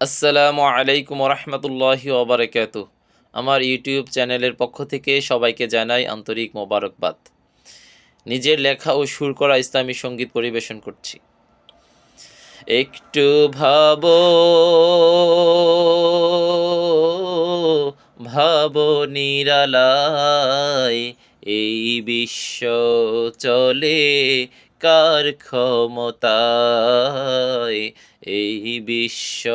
আসসালামু আলাইকুম রহমতুল্লাহি ওবরাকাতু। আমার ইউটিউব চ্যানেলের পক্ষ থেকে সবাইকে জানাই আন্তরিক মোবারকবাদ। নিজের লেখা ও সুর করা ইসলামী সংগীত পরিবেশন করছি। একটু ভাবো ভাবো নিরালায় এই বিশ্ব চলে কার ক্ষমতায়? এই বিশ্ব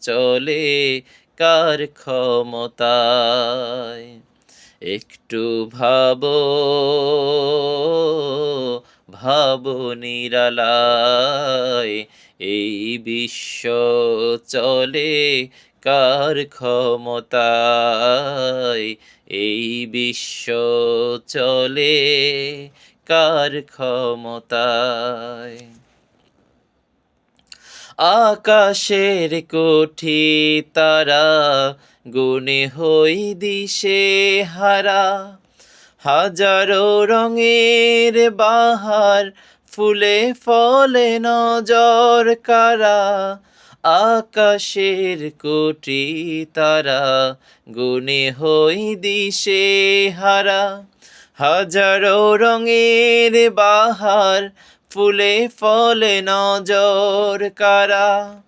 চলে কার ক্ষমতায়? একটু ভাবো ভাবো নিরালায়। এই বিশ্ব চলে কার ক্ষমতায় এই বিশ্ব চলে কার ক্ষমতায়? আকাশের কোঠি তারা গুণে হই দিশে হারা। হাজারো রঙের বাহার ফুলে ফলে নজর কারা? আকাশের কোটি তারা গুণে হই দিশে হারা। হাজারো রঙের বাহার ফুলে ফলে নজর কারা।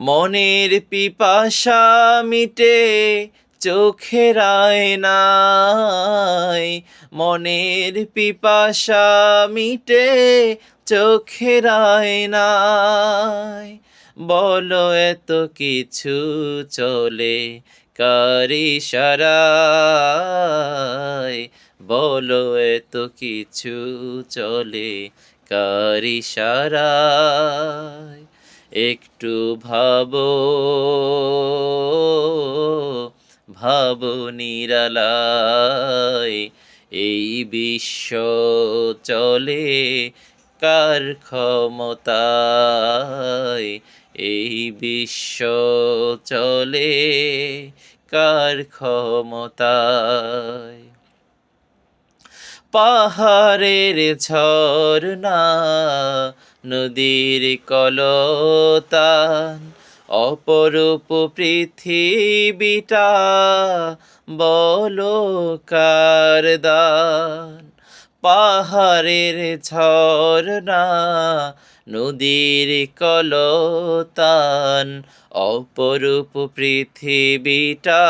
মনের পিপাসা মিটে চোখের আয়নায়। মনের পিপাসা মিটে চোখের আয়নায়। বলো এত কিছু চলে কারি সারায়। বলো এত কিছু চলে কারি সারায়। একটু ভাবো ভাবো নিরালায়। এই বিশ্ব চলে কার ক্ষমতায়? এই বিশ্ব চলে কার ক্ষমতায়? পাহাড়ের ঝর্ণা নদীর কলতান অপরূপ পৃথিবীটা বলো কার দান? পাহাড়ের ঝর্ণা, নদীর কলতান, অপরূপ পৃথিবীটা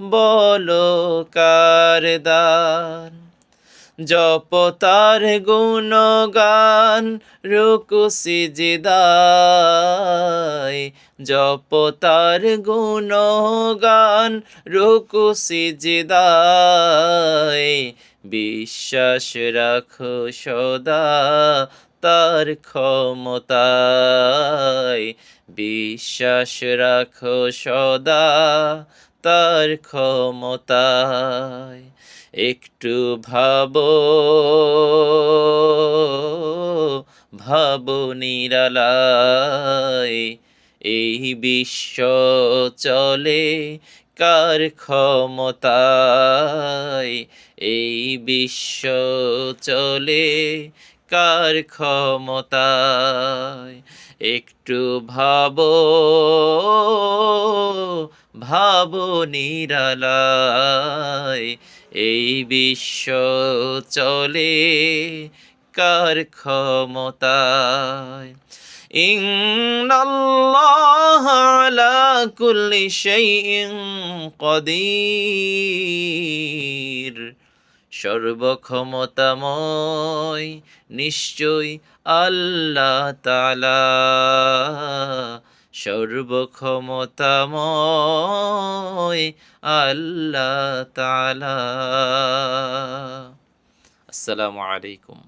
বলো কার দান জপ তার গুণগান রুকু সিজদায় জপ তার গুণগান রুকু সিজদায় বিশ্বাস রাখো সদা তার ক্ষমতায়। বিশ্বাস রাখো সদা তার ক্ষমতায়। একটু ভাবো ভাবো নিরালায়। এই বিশ্ব চলে কার ক্ষমতায় এই বিশ্ব চলে, কার ক্ষমতায়? একটু ভাবো ভাবো নিরালায়, এই বিশ্ব চলে, কার ক্ষমতায়? ইন্নাল্লাহ কুল্লি শাইইন কদির। সর্বক্ষমতাময় নিশ্চয় আল্লাহ তালা সর্বক্ষমতাময় আল্লাহ তালা আসসালামু আলাইকুম।